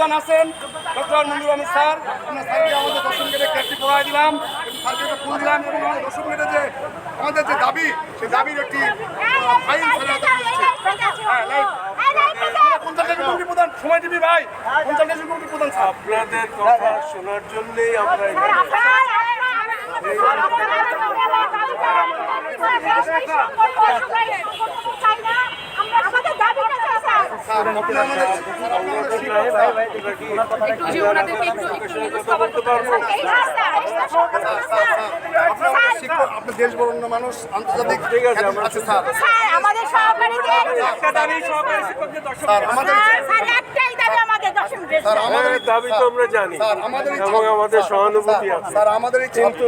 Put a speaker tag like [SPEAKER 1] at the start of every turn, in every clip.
[SPEAKER 1] প্রধান আছেন ডক্টর মঞ্জুর আহমেদ স্যার আমরা স্যারকে আমাদের দশম গেটে ক্যাটটি পড়াই দিলাম এবং স্যারকে ফুল দিলাম এবং আমাদের দশম গেটে যে আমাদের যে দাবি সেই দাবির একটি ফাইল হ্যাঁ
[SPEAKER 2] আপনাদের কথা শোনার জন্যই আমরা এখানে
[SPEAKER 3] আমাদের দাবিটা স্যার
[SPEAKER 1] স্যার আপনি আমাদের স্যার আপনি আমাদের শিক্ষক স্যার।
[SPEAKER 3] একটু যে ওনাদেরকে একটু একটু নির্দিষ্ট করতে পারব এই রাস্তা রাস্তা
[SPEAKER 1] আপনি আমাদের শিক্ষক দেশ বরণ্য মানুষ আন্তর্জাতিক
[SPEAKER 2] আছে,
[SPEAKER 1] স্যার
[SPEAKER 3] স্যার আমাদের সহকারীদের
[SPEAKER 1] স্যার আমাদের
[SPEAKER 3] স্যার স্যার একটাই দাবি আমাদের দশম
[SPEAKER 1] স্যার আমাদের
[SPEAKER 2] আমাদের দাবি তো আমরা জানি
[SPEAKER 1] স্যার আমাদের
[SPEAKER 2] এবং আমাদের
[SPEAKER 1] স্যার,
[SPEAKER 2] সহানুভূতি আছে
[SPEAKER 1] স্যার আমাদের
[SPEAKER 2] কিন্তু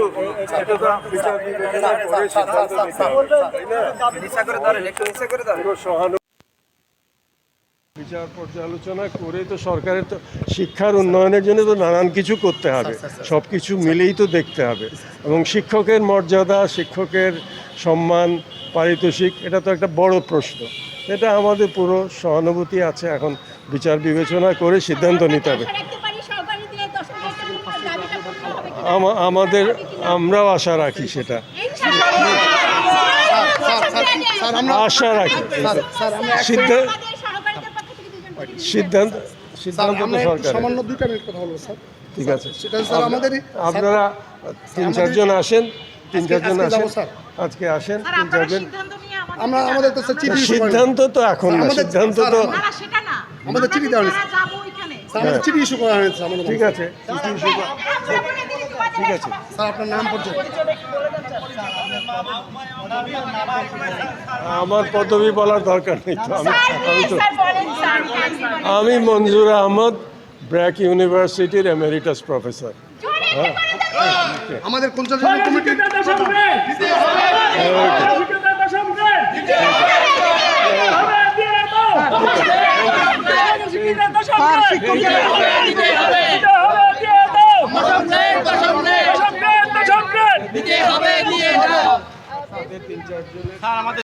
[SPEAKER 2] এটা তো বিচার বিবেচনা করে সিদ্ধান্ত নিতে হবে তাই না পুরো সহানুভূতি বিচার পর্যালোচনা করে তো সরকারের তো শিক্ষার উন্নয়নের জন্য তো নানান কিছু করতে হবে। সব কিছু মিলেই তো দেখতে হবে। এবং শিক্ষকের মর্যাদা শিক্ষকের সম্মান পারিতোষিক এটা তো একটা বড় প্রশ্ন। এটা আমাদের পুরো সহানুভূতি আছে এখন বিচার বিবেচনা করে সিদ্ধান্ত নিতে হবে। আমাদের আমরাও আশা রাখি সেটা।
[SPEAKER 1] স্যার স্যার স্যার আমরা
[SPEAKER 2] আশা রাখি।
[SPEAKER 1] স্যার
[SPEAKER 2] সিদ্ধান্ত সিদ্ধান্ত তো সরকার
[SPEAKER 1] সামান্য দুইটা মিনিট কথা বলব স্যার।
[SPEAKER 2] ঠিক আছে।
[SPEAKER 1] সেটা স্যার আমাদেরই
[SPEAKER 2] আপনারা তিন চারজন আসেন তিন চারজন আসেন আজকে আসেন তিন চারজন।
[SPEAKER 1] আমরা আমাদের তো।
[SPEAKER 2] সিদ্ধান্ত তো এখন না
[SPEAKER 1] আমাদের-
[SPEAKER 2] সিদ্ধান্ত তো
[SPEAKER 1] আমাদের চিঠি দেওয়া হয়েছে। আমাদের চিঠি ইস্যু করা হয়েছে
[SPEAKER 2] ঠিক আছে। ঠিক আছে।
[SPEAKER 1] স্যার আপনার নাম পর্যন্ত
[SPEAKER 2] আমার পদবি বলার দরকার নেই তো। আমি মঞ্জুর আহমদ ব্র্যাক ইউনিভার্সিটির এমেরিটাস প্রফেসর।
[SPEAKER 1] আমাদের পঞ্চাশ কমিটি
[SPEAKER 2] তিন চারজনের